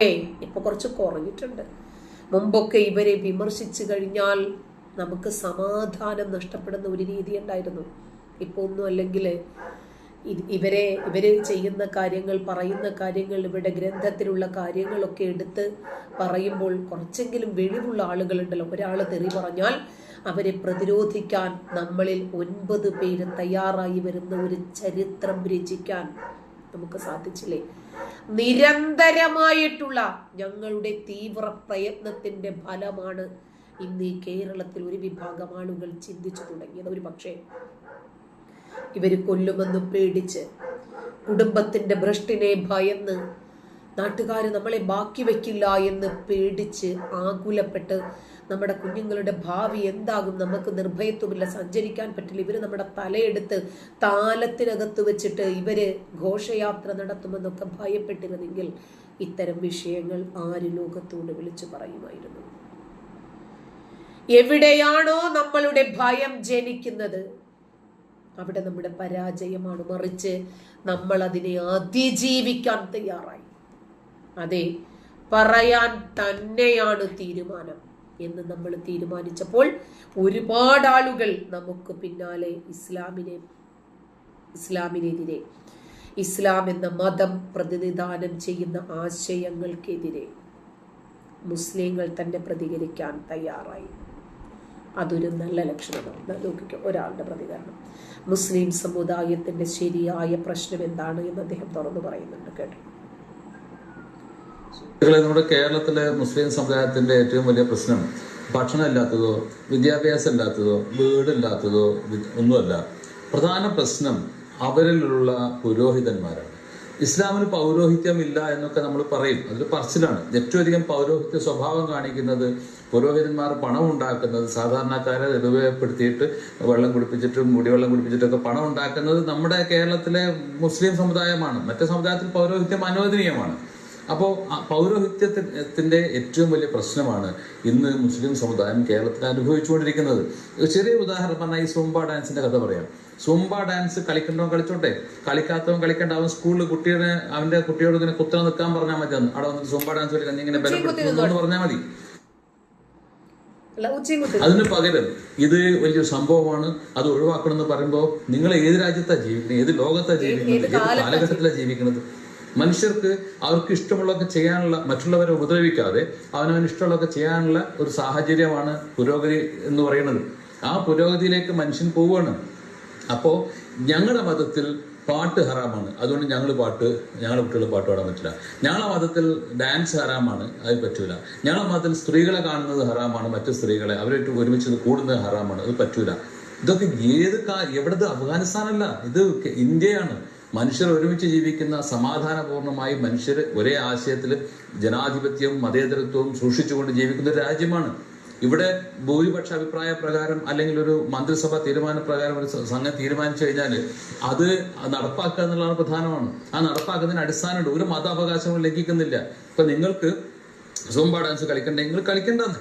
ഏയ് ഇപ്പൊ കുറച്ച് കുറഞ്ഞിട്ടുണ്ട്. മുമ്പൊക്കെ ഇവരെ വിമർശിച്ചു കഴിഞ്ഞാൽ നമുക്ക് സമാധാനം നഷ്ടപ്പെടുന്ന ഒരു രീതി ഉണ്ടായിരുന്നു. ഇപ്പൊ ഒന്നും അല്ലെങ്കിൽ ഇവരെ ഇവർ ചെയ്യുന്ന കാര്യങ്ങൾ പറയുന്ന കാര്യങ്ങൾ ഇവരുടെ ഗ്രന്ഥത്തിലുള്ള കാര്യങ്ങളൊക്കെ എടുത്ത് പറയുമ്പോൾ കുറച്ചെങ്കിലും വെളിവുള്ള ആളുകളുണ്ടല്ലോ ഒരാൾ തെറി പറഞ്ഞാൽ അവരെ പ്രതിരോധിക്കാൻ നമ്മളിൽ ഒൻപത് പേര് തയ്യാറായി വരുന്ന ഒരു ചരിത്രം രചിക്കാൻ നമുക്ക് സാധിച്ചില്ലേ? നിരന്തരമായിട്ടുള്ള ഞങ്ങളുടെ തീവ്ര പ്രയത്നത്തിന്റെ ഫലമാണ് ഇന്ന് ഈ കേരളത്തിൽ ഒരു വിഭാഗം ആളുകൾ ചിന്തിച്ചു തുടങ്ങിയത്. ഒരു പക്ഷേ ഇവർ കൊല്ലുമെന്ന് പേടിച്ച് കുടുംബത്തിന്റെ ഭ്രഷ്ടിനെ ഭയന്ന് നാട്ടുകാർ നമ്മളെ ബാക്കി വെക്കില്ല എന്ന് പേടിച്ച് ആകുലപ്പെട്ട് നമ്മുടെ കുഞ്ഞുങ്ങളുടെ ഭാവി എന്താകും? നമുക്ക് നിർഭയത്വമില്ല. സഞ്ചരിക്കാൻ പറ്റില്ല. ഇവർ നമ്മുടെ തലയെടുത്ത് താലത്തിനകത്ത് വെച്ചിട്ട് ഇവർ ഘോഷയാത്ര നടത്തുമെന്നൊക്കെ ഭയപ്പെട്ടിരുന്നെങ്കിൽ ഇത്തരം വിഷയങ്ങൾ ആര് ലോകത്തോട് വിളിച്ചു പറയുമായിരുന്നു? എവിടെയാണോ നമ്മളുടെ ഭയം ജനിക്കുന്നത്? അവിടെ നമ്മുടെ പരാജയമാണ് മറിച്ച് നമ്മൾ അതിനെ അതിജീവിക്കാൻ തയ്യാറായി. അതെ പറയാൻ തന്നെയാണ് തീരുമാനം. എന്ന് നമ്മൾ തീരുമാനിച്ചപ്പോൾ ഒരുപാട് ആളുകൾ നമുക്ക് പിന്നാലെ ഇസ്ലാമിനെ ഇസ്ലാമിനെതിരെ ഇസ്ലാം എന്ന മതം പ്രതിനിധാനം ചെയ്യുന്ന ആശയങ്ങൾക്കെതിരെ മുസ്ലിങ്ങൾ തന്നെ പ്രതികരിക്കാൻ തയ്യാറായി. അതൊരു നല്ല ലക്ഷണമാണ്. നോക്കിക്കോ ഒരാളുടെ പ്രതികരണം. മുസ്ലിം സമുദായത്തിന്റെ ശരിയായ പ്രശ്നം എന്താണ് എന്ന് അദ്ദേഹം തുറന്നു പറയുന്നുണ്ട് കേട്ടോ. സുഹൃത്തുക്കളെ നമ്മുടെ കേരളത്തിലെ മുസ്ലിം സമുദായത്തിന്റെ ഏറ്റവും വലിയ പ്രശ്നം ഭക്ഷണം ഇല്ലാത്തതോ വിദ്യാഭ്യാസം ഇല്ലാത്തതോ വീടില്ലാത്തതോ ഒന്നുമല്ല. പ്രധാന പ്രശ്നം അവരിലുള്ള പുരോഹിതന്മാരാണ്. ഇസ്ലാമിന് പൗരോഹിത്യം ഇല്ല എന്നൊക്കെ നമ്മൾ പറയും. അതിൽ പറച്ചിലാണ്. ഏറ്റവും അധികം പൗരോഹിത്യ സ്വഭാവം കാണിക്കുന്നത് പുരോഹിതന്മാർ പണം ഉണ്ടാക്കുന്നത് സാധാരണക്കാരെ ഉപയോഗപ്പെടുത്തിയിട്ട് വെള്ളം കുടിപ്പിച്ചിട്ടും മുടിവെള്ളം കുടിപ്പിച്ചിട്ടൊക്കെ പണം ഉണ്ടാക്കുന്നത് നമ്മുടെ കേരളത്തിലെ മുസ്ലിം സമുദായമാണ്. മറ്റു സമുദായത്തിൽ പൗരോഹിത്യം അനുവദനീയമാണ്. അപ്പോൾ പൗരോഹിത്യത്തിന്റെ ഏറ്റവും വലിയ പ്രശ്നമാണ് ഇന്ന് മുസ്ലിം സമുദായം കേരളത്തിൽ അനുഭവിച്ചുകൊണ്ടിരിക്കുന്നത്. ചെറിയ ഉദാഹരണം പറഞ്ഞാൽ ഈ സുംബ ഡാൻസിന്റെ കഥ പറയാം. Zumba dance കളിക്കണ്ടവൻ കളിച്ചോട്ടെ? കളിക്കാത്തവൻ കളിക്കണ്ട. അവൻ സ്കൂളിൽ കുട്ടിയുടെ അവന്റെ കുട്ടിയോട് ഇങ്ങനെ കുത്തനെ നിൽക്കാൻ പറഞ്ഞാൽ മതി. അവിടെ വന്നിട്ട് സുംബ ഡാൻസ് കളിക്കാൻ ഇങ്ങനെ ബലപ്പെടുത്തുന്നു പറഞ്ഞാൽ മതി. അതിന് പകരം ഇത് വലിയ സംഭവമാണ്. അത് ഒഴിവാക്കണം എന്ന് പറയുമ്പോൾ നിങ്ങൾ ഏത് രാജ്യത്താണ് ജീവിക്കുന്നത്? ഏത് ലോകത്താണ് ജീവിക്കുന്നത്? ഏത് കാലഘട്ടത്തിലാണ് ജീവിക്കുന്നത്? മനുഷ്യർക്ക് അവർക്ക് ഇഷ്ടമുള്ളതൊക്കെ ചെയ്യാനുള്ള മറ്റുള്ളവരെ ഉപദ്രവിക്കാതെ അവനവന് ഇഷ്ടമുള്ളതൊക്കെ ചെയ്യാനുള്ള ഒരു സാഹചര്യമാണ് പുരോഗതി എന്ന് പറയുന്നത്. ആ പുരോഗതിയിലേക്ക് മനുഷ്യൻ പോവുകയാണ്. അപ്പോൾ ഞങ്ങളുടെ മതത്തിൽ പാട്ട് ഹറാമാണ്. അതുകൊണ്ട് ഞങ്ങൾ പാട്ട് ഞങ്ങളുടെ കുട്ടികൾ പാട്ട് പാടാൻ പറ്റില്ല. ഞങ്ങളുടെ മതത്തിൽ ഡാൻസ് ഹറാമാണ് അത് പറ്റൂല. ഞങ്ങളുടെ മതത്തിൽ സ്ത്രീകളെ കാണുന്നത് ഹറാമാണ് മറ്റു സ്ത്രീകളെ അവരായിട്ട് ഒരുമിച്ച് കൂടുന്നത് ഹറാമാണ് അത് പറ്റൂല. ഇതൊക്കെ ഏത് കാ എവിടത് അഫ്ഗാനിസ്ഥാനല്ല ഇത് ഇന്ത്യയാണ്. മനുഷ്യർ ഒരുമിച്ച് ജീവിക്കുന്ന സമാധാനപൂർണമായി മനുഷ്യർ ഒരേ ആശയത്തിൽ ജനാധിപത്യവും മതേതരത്വവും സൂക്ഷിച്ചുകൊണ്ട് ജീവിക്കുന്ന ഒരു രാജ്യമാണ്. ഇവിടെ ഭൂരിപക്ഷ അഭിപ്രായ പ്രകാരം അല്ലെങ്കിൽ ഒരു മന്ത്രിസഭ തീരുമാന പ്രകാരം ഒരു സംഘം തീരുമാനിച്ചു കഴിഞ്ഞാൽ അത് നടപ്പാക്കുക എന്നുള്ളതാണ് പ്രധാനമാണ്. ആ നടപ്പാക്കുന്നതിന് അടിസ്ഥാനമുണ്ട്. ഒരു മത അവകാശവും ലംഘിക്കുന്നില്ല. ഇപ്പൊ നിങ്ങൾക്ക് സോംബാ ഡാൻസ് കളിക്കണ്ടെങ്കിൽ നിങ്ങൾ കളിക്കണ്ടെന്ന്.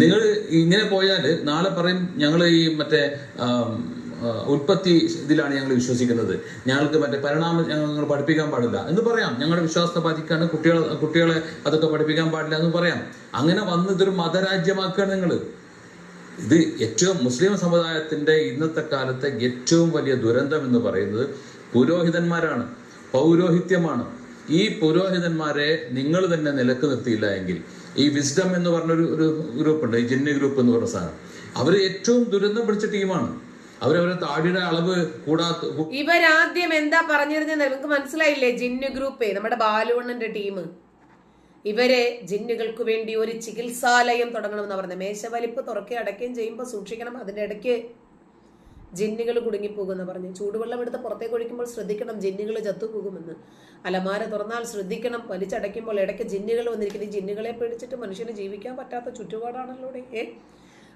നിങ്ങൾ ഇങ്ങനെ പോയാൽ നാളെ പറയും ഞങ്ങൾ ഈ മറ്റേ ഉൽപ്പത്തി ഇതിലാണ് ഞങ്ങൾ വിശ്വസിക്കുന്നത്. ഞങ്ങൾക്ക് മറ്റേ പരിണാമം ഞങ്ങൾ പഠിപ്പിക്കാൻ പാടില്ല എന്ന് പറയാം. ഞങ്ങളുടെ വിശ്വാസത്തെ ബാധിക്കാണ് കുട്ടികളെ കുട്ടികളെ അതൊക്കെ പഠിപ്പിക്കാൻ പാടില്ല എന്ന് പറയാം. അങ്ങനെ വന്ന് ഇതൊരു മതരാജ്യമാക്കുകയാണ് നിങ്ങൾ. ഇത് ഏറ്റവും മുസ്ലിം സമുദായത്തിന്റെ ഇന്നത്തെ കാലത്തെ ഏറ്റവും വലിയ ദുരന്തം എന്ന് പറയുന്നത് പുരോഹിതന്മാരാണ്. പൗരോഹിത്യമാണ്. ഈ പുരോഹിതന്മാരെ നിങ്ങൾ തന്നെ നിലയ്ക്ക് നിർത്തിയില്ല എങ്കിൽ ഈ വിസ്ഡം എന്ന് പറഞ്ഞൊരു ഒരു ഗ്രൂപ്പ് ഉണ്ട് ഈ ജിന്നി ഗ്രൂപ്പ് എന്ന് പറഞ്ഞ സാധനം. അവർ ഏറ്റവും ദുരന്തം പിടിച്ച ടീമാണ്. അവരവരെ താടിയുടെ അളവ് കൂടാത്ത ഇവരാദ്യം എന്താ പറഞ്ഞിരുന്നത് നിങ്ങൾക്ക് മനസ്സിലായില്ലേ? ജിന്നു ഗ്രൂപ്പേ നമ്മുടെ ബാലുവണ്ണന്റെ ടീം. ഇവരെ ജിന്നുകൾക്ക് വേണ്ടി ഒരു ചികിത്സാലയം തുടങ്ങണമെന്ന് പറഞ്ഞത്. മേശവലിപ്പ് തുറക്കുകയും അടയ്ക്കുകയും ചെയ്യുമ്പോൾ സൂക്ഷിക്കണം അതിന്റെ ഇടയ്ക്ക് ജിന്നുകൾ കുടുങ്ങിപ്പോകുമെന്ന് പറഞ്ഞു ചൂടുവെള്ളം എടുത്ത് പുറത്തേക്ക് ഒഴിക്കുമ്പോൾ ശ്രദ്ധിക്കണം ജിന്നുകൾ ചത്തുപോകുമെന്ന്. അലമാര തുറന്നാൽ ശ്രദ്ധിക്കണം വലിച്ചടയ്ക്കുമ്പോൾ ഇടയ്ക്ക് ജിന്നുകൾ വന്നിരിക്കുന്നത് ജിന്നുകളെ പേടിച്ചിട്ട് മനുഷ്യന് ജീവിക്കാൻ പറ്റാത്ത ചുറ്റുപാടാണല്ലോ ഏ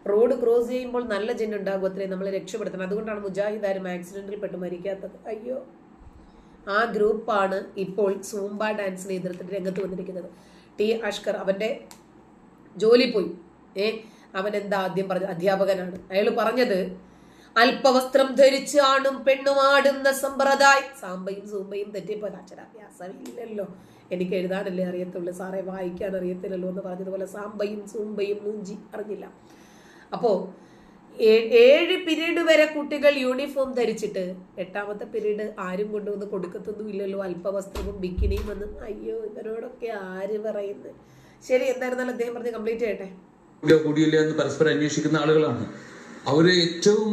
റോഡ് ക്രോസ് ചെയ്യുമ്പോൾ നല്ല ജിന്ന് ഉണ്ടാകും അത്രയും നമ്മളെ രക്ഷപ്പെടുത്തണം. അതുകൊണ്ടാണ് മുജാഹിദ് ആരും ആക്സിഡന്റിൽ പെട്ട് മരിക്കാത്തത്. അയ്യോ. ആ ഗ്രൂപ്പാണ് ഇപ്പോൾ സൂംബ ഡാൻസിനെ എതിർത്തിട്ട് രംഗത്ത് വന്നിരിക്കുന്നത്. ടി അഷ്കർ അവന്റെ ജോലി പോയി. ഏ? അവൻ എന്താ ആദ്യം പറഞ്ഞ? അധ്യാപകനാണ്. അയാൾ പറഞ്ഞത് അല്പവസ്ത്രം ധരിച്ച് ആണും പെണ്ണും ആടുന്ന സമ്പ്രദായം. സാമ്പയും സൂമ്പയും തെറ്റിപ്പോ അക്ഷരാഭ്യാസമില്ലല്ലോ എനിക്ക് എഴുതാനല്ലേ അറിയത്തുള്ളൂ. സാറേ വായിക്കാൻ അറിയത്തില്ലല്ലോ എന്ന് പറഞ്ഞതുപോലെ സാമ്പയും സൂമ്പയും മൂഞ്ചി അറിഞ്ഞില്ല. അപ്പോൾ ഏഴ് പിരീഡ് വരെ കുട്ടികൾ യൂണിഫോം ധരിച്ചിട്ട് എട്ടാമത്തെ പിരീഡ് ആരും കൊണ്ടുവന്ന് കൊടുക്കത്തൊന്നും ഇല്ലല്ലോ അല്പവസ്ത്രവും ബിക്കിനിയും വന്ന് അയ്യോ ഇവരോടൊക്കെ ആര് പറയുന്നത് ശരി എന്തായിരുന്നാലും അദ്ദേഹം പറഞ്ഞ് കംപ്ലീറ്റ് ചെയ്യട്ടെ. കൂടിയോ കൂടിയില്ല എന്ന് പരസ്പരം അന്വേഷിക്കുന്ന ആളുകളാണ്. അവർ ഏറ്റവും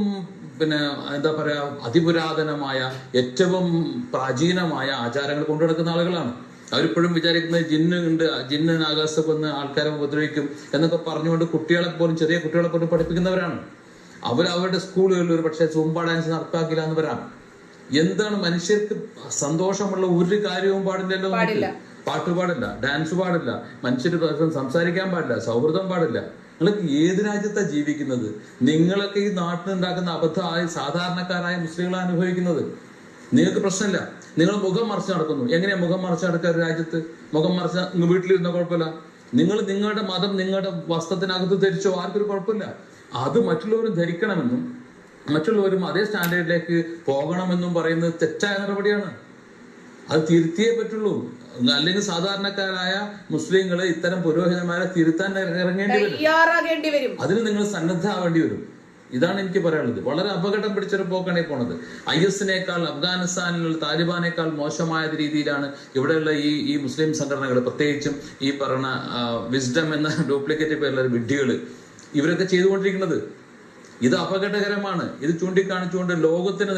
പിന്നെ എന്താ പറയാ അതിപുരാതനമായ ഏറ്റവും പ്രാചീനമായ ആചാരങ്ങൾ കൊണ്ടു നടക്കുന്ന ആളുകളാണ്. അവരിപ്പോഴും വിചാരിക്കുന്നത് ജിന്ന് ഉണ്ട് ജിന്ന് ആകാശത്ത് വന്ന് ആൾക്കാരെ ഉപദ്രവിക്കും എന്നൊക്കെ പറഞ്ഞുകൊണ്ട് കുട്ടികളെ പോലും ചെറിയ കുട്ടികളെ പോലും പഠിപ്പിക്കുന്നവരാണ്. അവർ അവരുടെ സ്കൂളുകളിൽ ഒരു പക്ഷേ സൂമ്പ ഡാൻസ് നടപ്പാക്കില്ല എന്നവരാണ്. വരാം എന്താണ് മനുഷ്യർക്ക് സന്തോഷമുള്ള ഒരു കാര്യവും പാടില്ലല്ലോ പാടില്ല. പാട്ട് പാടില്ല ഡാൻസ് പാടില്ല മനുഷ്യർ സംസാരിക്കാൻ പാടില്ല സൗഹൃദം പാടില്ല. നിങ്ങൾക്ക് ഏത് രാജ്യത്താണ് ജീവിക്കുന്നത്? നിങ്ങളൊക്കെ ഈ നാട്ടിൽ ഉണ്ടാക്കുന്ന അബദ്ധമായ സാധാരണക്കാരായ മുസ്ലിങ്ങളാണ് അനുഭവിക്കുന്നത്. നിങ്ങൾക്ക് പ്രശ്നമില്ല. നിങ്ങൾ മുഖം മറച്ച് നടക്കുന്നു. എങ്ങനെയാ മുഖം മറച്ച് നടക്കുക രാജ്യത്ത്? മുഖം മറച്ച് വീട്ടിലിരുന്ന കുഴപ്പമില്ല. നിങ്ങൾ നിങ്ങളുടെ മതം നിങ്ങളുടെ വസ്ത്രത്തിനകത്ത് ധരിച്ചോ ആർക്കൊരു കുഴപ്പമില്ല. അത് മറ്റുള്ളവരും ധരിക്കണമെന്നും മറ്റുള്ളവരും അതേ സ്റ്റാൻഡേർഡിലേക്ക് പോകണമെന്നും പറയുന്നത് തെറ്റായ നടപടിയാണ്. അത് തിരുത്തിയേ പറ്റുള്ളൂ. അല്ലെങ്കിൽ സാധാരണക്കാരായ മുസ്ലിങ്ങൾ ഇത്തരം പുരോഹിതന്മാരെ തിരുത്താൻ ഇറങ്ങേണ്ടി വരും. അതിന് നിങ്ങൾ സന്നദ്ധമാവേണ്ടി വരും. ഇതാണ് എനിക്ക് പറയാനുള്ളത്. വളരെ അപകടം പിടിച്ചൊരു പോക്കാണ് ഈ പോണത്. ഐ എസിനേക്കാൾ അഫ്ഗാനിസ്ഥാനിലുള്ള താലിബാനേക്കാൾ മോശമായ രീതിയിലാണ് ഇവിടെയുള്ള ഈ ഈ മുസ്ലിം സംഘടനകൾ പ്രത്യേകിച്ചും ഈ പറഞ്ഞ വിസ്ഡം എന്ന ഡ്യൂപ്ലിക്കേറ്റ് പേരുള്ള വിഡ്ഢികൾ ഇവരൊക്കെ ചെയ്തുകൊണ്ടിരിക്കുന്നത്. ഇത് അപകടകരമാണ്. ഇത് ചൂണ്ടിക്കാണിച്ചുകൊണ്ട് ലോകത്തിന്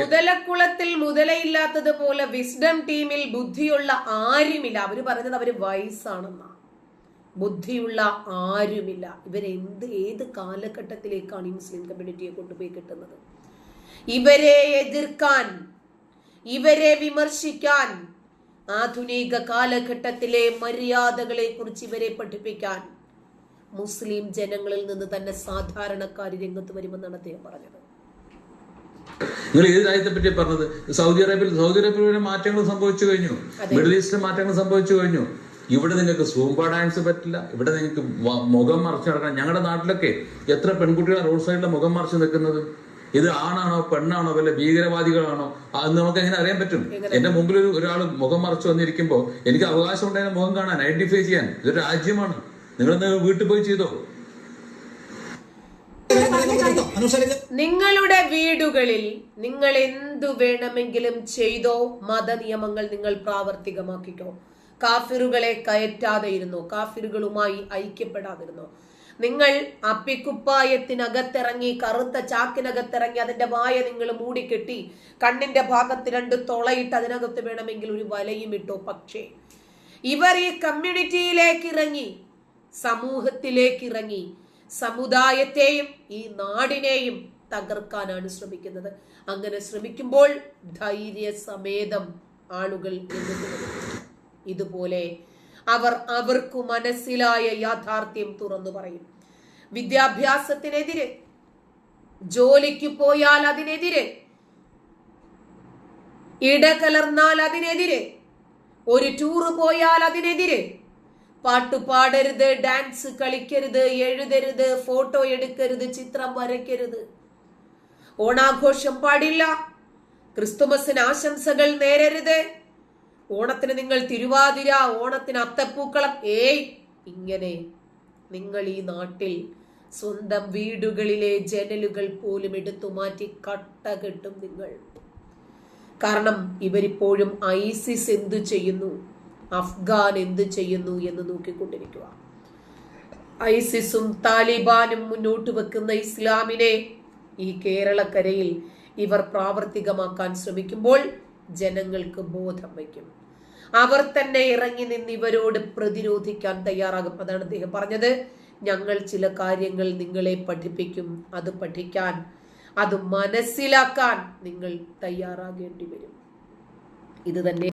മുതലക്കുളത്തിൽ മുതലയില്ലാത്തതുപോലെ വിസ്ഡം ടീമിൽ ബുദ്ധിയുള്ള ആരുമില്ല. അവർ പറഞ്ഞത് അവർ വയസ്സാണെന്നാ ബുദ്ധിയുള്ള ആരുമില്ല. ഇവരെ എന്ത് ഏത് കാലഘട്ടത്തിലേക്കാണ് ഈ മുസ്ലിം കമ്മ്യൂണിറ്റിയെ കൊണ്ടുപോയി കിട്ടുന്നത്? ഇവരെ എതിർക്കാൻ ഇവരെ വിമർശിക്കാൻ ആധുനിക കാലഘട്ടത്തിലെ മര്യാദകളെ കുറിച്ച് ഇവരെ പഠിപ്പിക്കാൻ മുസ്ലിം ജനങ്ങളിൽ നിന്ന് തന്നെ സാധാരണക്കാർ രംഗത്ത് വരുമെന്നാണ് അദ്ദേഹം പറഞ്ഞത്. നിങ്ങൾ ഏത് രാജ്യത്തെ പറ്റി പറഞ്ഞത്? സൗദി അറേബ്യയിൽ സൗദി അറേബ്യയിലെ മാറ്റങ്ങൾ സംഭവിച്ചു കഴിഞ്ഞു. മിഡിൽ ഈസ്റ്റിൽ മാറ്റങ്ങൾ സംഭവിച്ചു കഴിഞ്ഞു. ഇവിടെ നിങ്ങൾക്ക് സൂമ്പ ഡാൻസ് പറ്റില്ല. ഇവിടെ നിങ്ങൾക്ക് മുഖം മറച്ചു നടക്കണം ഞങ്ങളുടെ നാട്ടിലൊക്കെ എത്ര പെൺകുട്ടികൾ റോഡ് സൈഡിലെ മുഖം മറച്ചു നിൽക്കുന്നത് ഇത് ആണാണോ പെണ്ണാണോ വല്ല ഭീകരവാദികളാണോ? അത് നമുക്ക് എങ്ങനെ അറിയാൻ പറ്റും. എന്റെ മുമ്പിൽ ഒരു ഒരാൾ മുഖം മറച്ചു വന്നിരിക്കുമ്പോൾ എനിക്ക് അവകാശം ഉണ്ടായ മുഖം കാണാൻ ഐഡന്റിഫൈ ചെയ്യാൻ. ഇതൊരു രാജ്യമാണ്. നിങ്ങൾ വീട്ടിൽ പോയി ചെയ്തോ? നിങ്ങളുടെ വീടുകളിൽ നിങ്ങൾ എന്തു വേണമെങ്കിലും ചെയ്തോ? മതനിയമങ്ങൾ നിങ്ങൾ പ്രാവർത്തികമാക്കിക്കോ. കാഫിറുകളെ കയറ്റാതെയിരുന്നു കാഫിറുകളുമായി ഐക്യപ്പെടാതിരുന്നു. നിങ്ങൾ അപ്പിക്കുപ്പായത്തിനകത്തിറങ്ങി കറുത്ത ചാക്കിനകത്തിറങ്ങി അതിന്റെ വായ നിങ്ങൾ മൂടിക്കെട്ടി കണ്ണിന്റെ ഭാഗത്ത് രണ്ട് തുളയിട്ട് അതിനകത്ത് വേണമെങ്കിൽ ഒരു വലയും ഇട്ടോ. പക്ഷേ ഇവർ ഈ കമ്മ്യൂണിറ്റിയിലേക്ക് ഇറങ്ങി സമൂഹത്തിലേക്ക് ഇറങ്ങി സമുദായത്തെയും ഈ നാടിനെയും തകർക്കാനാണ് ശ്രമിക്കുന്നത്. അങ്ങനെ ശ്രമിക്കുമ്പോൾ ധൈര്യസമേതം ആളുകൾ വരും ഇതുപോലെ അവർ അവർക്ക് മനസ്സിലായ യാഥാർത്ഥ്യം തുറന്നു പറയും. വിദ്യാഭ്യാസത്തിനെതിരെ ജോലിക്ക് പോയാൽ അതിനെതിരെ ഇടകലർന്നാൽ അതിനെതിരെ ഒരു ടൂറ് പോയാൽ അതിനെതിരെ. പാട്ട് പാടരുത് ഡാൻസ് കളിക്കരുത് എഴുതരുത് ഫോട്ടോ എടുക്കരുത് ചിത്രം വരയ്ക്കരുത്. ഓണാഘോഷം പാടില്ല. ക്രിസ്തുമസിന് ആശംസകൾ നേരരുത്. ഓണത്തിന് നിങ്ങൾ തിരുവാതിര ഓണത്തിന് അത്തപ്പൂക്കളം. ഏയ് ഇങ്ങനെ നിങ്ങൾ ഈ നാട്ടിൽ സ്വന്തം വീടുകളിലെ ജനലുകൾ പോലും എടുത്തു മാറ്റി കട്ട കെട്ടും നിങ്ങൾ. കാരണം ഇവരിപ്പോഴും ഐസിസ് എന്തു ചെയ്യുന്നു? അഫ്ഗാൻ എന്തു ചെയ്യുന്നു എന്ന് നോക്കിക്കൊണ്ടിരിക്കുക. ഐസിസും താലിബാനും മുന്നോട്ട് വെക്കുന്ന ഇസ്ലാമിനെ ഈ കേരളക്കരയിൽ ഇവർ പ്രാവർത്തികമാക്കാൻ ശ്രമിക്കുമ്പോൾ ജനങ്ങൾക്ക് ബോധം വയ്ക്കും. അവർ തന്നെ ഇറങ്ങി നിന്ന് ഇവരോട് പ്രതിരോധിക്കാൻ തയ്യാറാകും. അതാണ് അദ്ദേഹം പറഞ്ഞത്. ഞങ്ങൾ ചില കാര്യങ്ങൾ നിങ്ങളെ പഠിപ്പിക്കും. അത് പഠിക്കാൻ അത് മനസ്സിലാക്കാൻ നിങ്ങൾ തയ്യാറാകേണ്ടി വരും. ഇത് തന്നെ